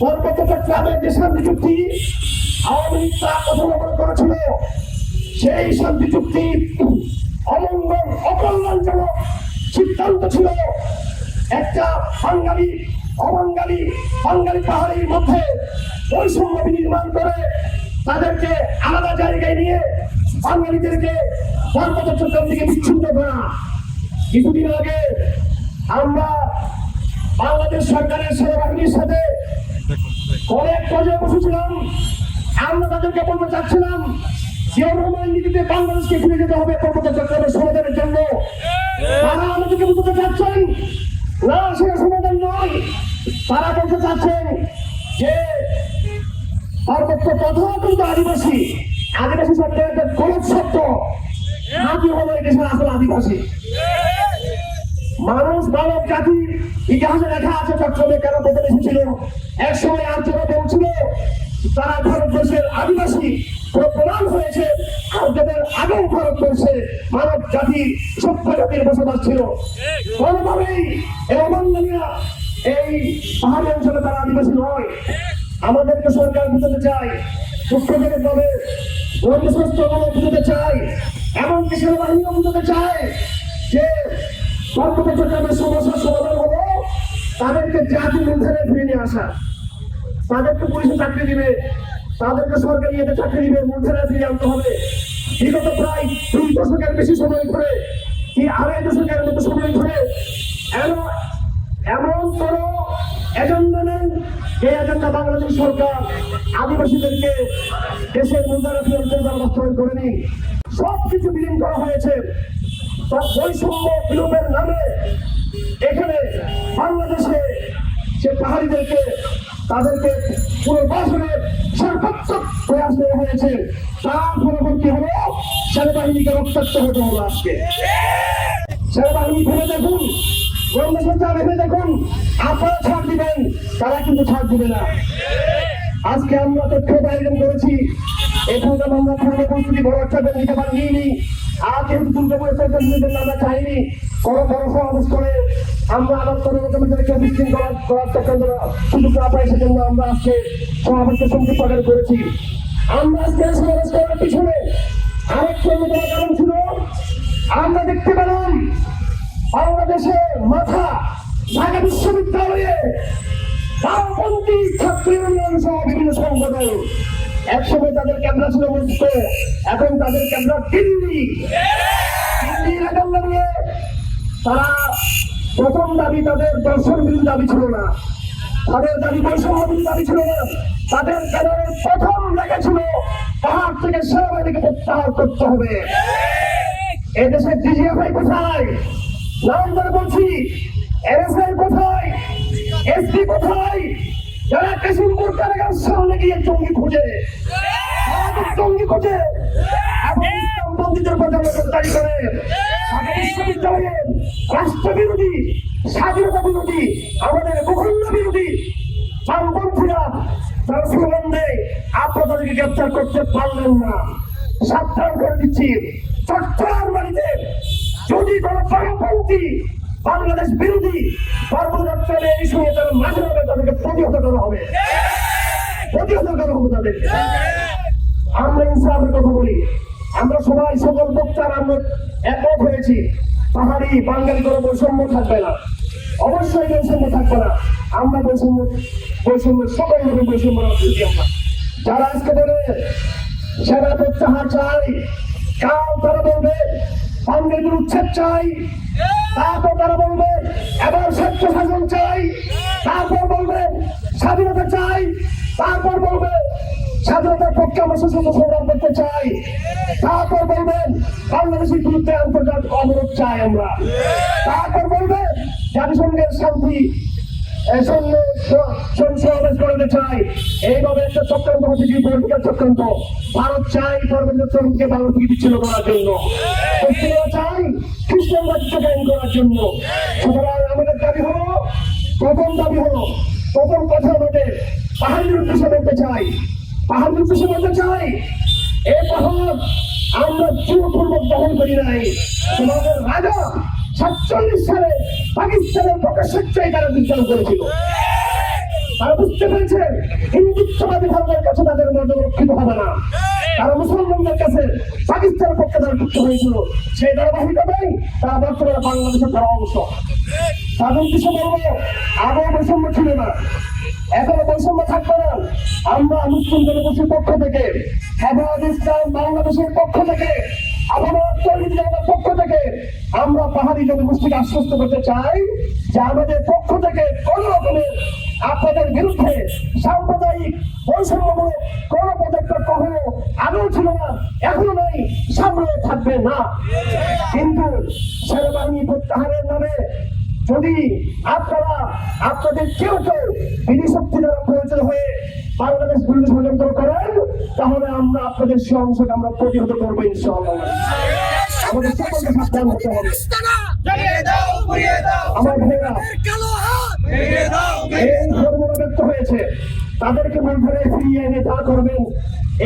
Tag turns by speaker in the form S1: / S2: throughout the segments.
S1: পর্বত চট্টগ্রামের যে শান্তি চুক্তি আওয়ামী লীগ তা কথোপকথন করেছিল, সেই শান্তি চুক্তি অমঙ্গল, অকল্যাণজনক সিদ্ধান্ত ছিল। একটা বাঙালি অবাঙ্গালি বাঙালি পাহাড়ির মধ্যে বৈষম্য নির্মাণ করে তাদেরকে আলাদা জায়গায় নিয়ে বাঙালিদেরকে পর্বত চট্টগ্রাম থেকে বিচ্ছিন্ন করা। কিছুদিন আগে আমরা বাংলাদেশ সরকারের সেনাবাহিনীর সাথে অনেক পর্যায়ে বসেছিলাম। আমরা তাদেরকে বলতে চাচ্ছিলাম না সেটা সমাধান নয়। তারা বলতে চাচ্ছেন যে পার্বত্য কথা কিন্তু আদিবাসী। আদিবাসী শব্দ একটা গলত শব্দ নাকি হলো এই আদিবাসী? মানুষ, মানব জাতি, ইতিহাসে লেখা আছে, চট্টগ্রামে কেন বদলে এসেছিল? এক সময় আর যারা তারা ভারতবর্ষের আদিবাসী প্রমাণ হয়েছে, আর যাদের আগেও ভারতবর্ষে মানব জাতি সভ্য জাতির বসবাস ছিল। কোনোভাবেই এই অবাঙ্গালীরা এই পাহাড়ি অঞ্চলে তারা আদিবাসী নয়। আমাদেরকে সরকার বুঝতে চায় সুপ্রজনের ভাবে বন্ধুস্বাস্থ্য বুঝতে চায়, এমনকি সেনাবাহিনীও বুঝতে চায় যে সর্বত চট্টগ্রামের সমস্যার সমাধান হলো তাদেরকে জাতি মূলধারে ফিরে নিয়ে আসা। তাদেরকে পুলিশে চাকরি দিবে, তাদেরকে সরকারি ইয়েতে চাকরি দিবে মূলধারে ফিরে আনতে হবে। বিগত প্রায় দুই দশকের বেশি সময় ধরে কি আড়াই দশকের মতো সময় ধরে এমন এমন কোন এজেন্ডা নেই যে এজেন্ডা বাংলাদেশ সরকার আদিবাসীদেরকে দেশের মূলধারে ফিরে বাস্তবায়ন করেনি। সব কিছু বিলীন করা হয়েছে। বৈষম্য বিলোপের নামে এখানে বাংলাদেশে সে পাহাড়িদেরকে, তাদেরকে পুনর্বাসনের সর্বোচ্চ প্রয়াস নেওয়া হয়েছে। তার পরবর্তী হলো? সেনাবাহিনীকে রক্তাক্ত হতে হলো আজকে। সেনাবাহিনী ভেবে দেখুন গোয়েন্দা সংস্থা ভেবে দেখুন, আপনারা ছাড় দিবেন, তারা কিন্তু ছাড় দিবে না। আজকে আমরা তথ্য আয়োজন করেছি। প্রোগ্রাম আমরা পূর্ণ প্রস্তুতি বড় একটা নিতে পারিনি। আর যেহেতু দুর্গা পরিচয় আমরা চাইনি। বড় বড় সমাবেশ করে আমরা আবার কোনো রকমের আমরা আজকে সমাবেশকে সংগীত প্রদান করেছি। আমরা আজকে এই সমাবেশ করার পিছনে আরেকটা অন্যতম কারণ ছিল, আমরা দেখতে পেলাম বাংলাদেশে মাথা ঢাকা বিশ্ববিদ্যালয়ে বামপন্থী ছাত্র ইউনিয়ন সহ বিভিন্ন সংগঠন। একসময় তাদের ক্যামেরা ছিল মস্ত এখন তাদের ক্যামেরা দিল্লি। নিয়ে তারা প্রথম দাবি তাদের দর্শন বিরোধী দাবি ছিল না। তাদের দাবি বৈষম্য বিরোধী দাবি ছিল না। তাদের ক্যাডারের প্রথম লেগেছিল পাহাড় থেকে সেনাবাহিনীকে প্রত্যাহার করতে হবে। এদেশে ডিজিএফআই কোথায়? নাম ধরে বলছি, এনএসআই কোথায়? এসপি কোথায়? যারা কেশিমপুর কারাগার সামনে গিয়ে জঙ্গি খুঁজে জঙ্গি খুঁজে, এবং ইসলামপন্থীদের প্রতি করে বিশ্ববিদ্যালয়ে রাষ্ট্র বিরোধী স্বাধীনতা বিরোধী, আমাদের ভূখণ্ড বিরোধী বামপন্থীরা তারা স্লোগান তাদেরকে গ্রেপ্তার করতে পারলেন না, সাবধান করে দিচ্ছি। চট্টগ্রাম বাড়িতে যদি কোনো বামপন্থী বাংলাদেশ বিরোধী কর্মযাত্রায় এই সময় তারা মাঝে মাঝে তাদেরকে প্রতিহত করা হবে। প্রতিহত করা হবে তাদেরকে আমরা ইসলামের কথা বলি। আমরা সবাই সকল বক্তার আমরা একমত হয়েছি। পাহাড়ি বাঙালি কোনো বৈষম্য থাকবে না। অবশ্যই বৈষম্য থাকবে না। আমরা বৈষম্য বৈষম্য সকল রকম বৈষম্য আমরা। যারা আজকে ধরে সেনা প্রত্যাহার চাই কাল তারা বলবে বাঙালিদের উচ্ছেদ চাই। তারপর তারা বলবে, এবার স্বচ্ছ শাসন চাই। তারপর বলবে, স্বাধীনতা চাই। তারপর বলবে, স্বাধীনতার পক্ষে আমরা সুষম সংগ্রাম করতে চাই। তারপর বলবেন বাংলাদেশের বিরুদ্ধে আন্তর্জাতিক অবরোধ চাই আমরা। তারপর বলবে, জাতিসংঘের শান্তি একটা চক্রান্ত ভারত চাই সর্বজনকে ভারত বিচ্ছিন্ন করার জন্য। পশ্চিমা চাই খ্রিস্টান রাজ্য কায়েম করার জন্য সুতরাং আমাদের দাবি হলো প্রথম দাবি হলো প্রথম কথা আমাদের পাহাড়ের উদ্দেশ্যে বলতে চাই পাহাড়ের উদ্দেশ্যে বলতে চাই এই পাহাড় আমরা জোরপূর্বক দখল করি নাই তোমাদের রাজা সাতচল্লিশ সালে পাকিস্তানের স্বেচ্ছায় তারা বিজ্ঞান করেছিল তারা বুঝতে পেরেছেন হিন্দুত্ববাদী ভারতের কাছে তাদের মর্যাদা রক্ষিত হবে না। তারা মুসলমানদের কাছে পাকিস্তানের পক্ষে তারা যুক্ত হয়েছিল সেই ধারাবাহিকতাই তারা বর্তমানে বাংলাদেশের তারা অংশ তাদের কিছু বলব আগেও বৈষম্য ছিল না। এখনও বৈষম্য থাকবে না। আমরা মুসলিম জনগোষ্ঠীর পক্ষ থেকে হেফাজত ইসলাম বাংলাদেশের পক্ষ থেকে পক্ষ থেকে আমরা পাহাড়ি জনগোষ্ঠীকে আশ্বস্ত করতে চাই যে আমাদের পক্ষ থেকে কোন রকমের আপনাদের বিরুদ্ধে সাম্প্রদায়িক বৈষম্যমূলক কোন পদক্ষেপ কখনো আগেও ছিল না এখনও নাই সামনেও থাকবে না। কিন্তু সেনাবাহিনী প্রত্যাহারের নামে যদি আপনারা আপনাদের কেউ কেউ বিধি শক্তি দ্বারা প্রয়োজন হয়ে বাংলাদেশ বিরুদ্ধে ষড়যন্ত্র করেন তাহলে আমরা আপনাদের সে অংশকে আমরা প্রতিহত করব ইনশাআল্লাহ। আমাদের সকলকে সাবধান হতে হবে। আমার ভাইয়েরা হয়েছে। তাদেরকে মূলধারে ফিরিয়ে এনে যা করবেন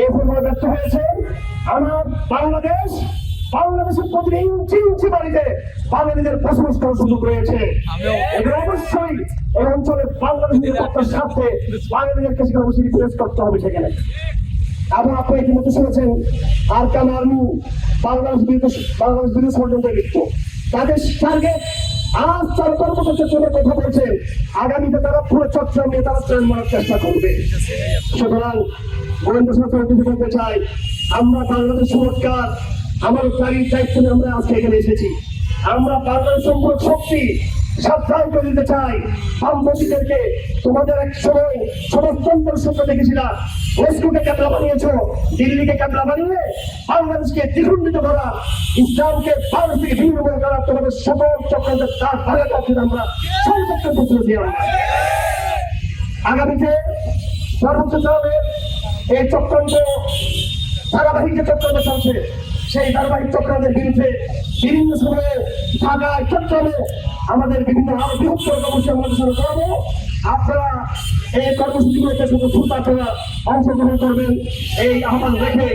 S1: এই ফর্মুলা ব্যক্ত হয়েছে। আমার বাংলাদেশ বাংলাদেশের প্রতিটি ইঞ্চি ইঞ্চি বাড়িতে বাঙালিদের বসবাস করার সুযোগ রয়েছে। এটা অবশ্যই এই অঞ্চলে বাংলাদেশ নিরাপত্তার স্বার্থে বাঙালিদেরকে সেখানে অবশ্যই করতে হবে সেখানে। এবং আপনি ইতিমধ্যে শুনেছেন আর আর্মি বাংলাদেশ বিরুদ্ধে বাংলাদেশ বিরুদ্ধে ষড়যন্ত্রে লিপ্ত। তাদের টার্গেট আজ তার কর্মকর্তার জন্য কথা বলছে। আগামীতে তারা পুরো চট্টগ্রাম নিয়ে তারা ট্রেন মারার চেষ্টা করবে। সুতরাং গোয়েন্দা সংস্থা বলতে চাই। আমরা বাংলাদেশ সরকার আমার গাড়ির দায়িত্ব আমরা আজকে এখানে এসেছি। আমরা বাংলাদেশ সম্পর্ক শক্তি সাবধান তোমাদের এক সময় সমাজতন্ত্রের সূত্র দেখেছিলাম মস্কোকে ক্যাবলা বানিয়েছো, দিল্লিকে বানিয়ে বাংলাদেশকে দ্বিখণ্ডিত করা। ইসলামকে ভারত থেকে ভিন্ন করে তোমাদের সকল চক্রান্তের তার ভালো কাছে আমরা সর্বোচ্চ দিয়ে আমরা আগামীতে সর্বোচ্চ এই চক্রান্ত, ধারাবাহিক চক্রান্ত চলছে সেই ধারাবাহিক চক্রান্তের বিরুদ্ধে বিভিন্ন সময়ে ঢাকায় চট্টগ্রামে আমাদের বিভিন্ন আরও বৃহত্তর কর্মসূচি আমাদের সাথে করব। আপনারা এই কর্মসূচিগুলোতে শুধু আপনারা অংশগ্রহণ করবেন, এই আহ্বান রেখে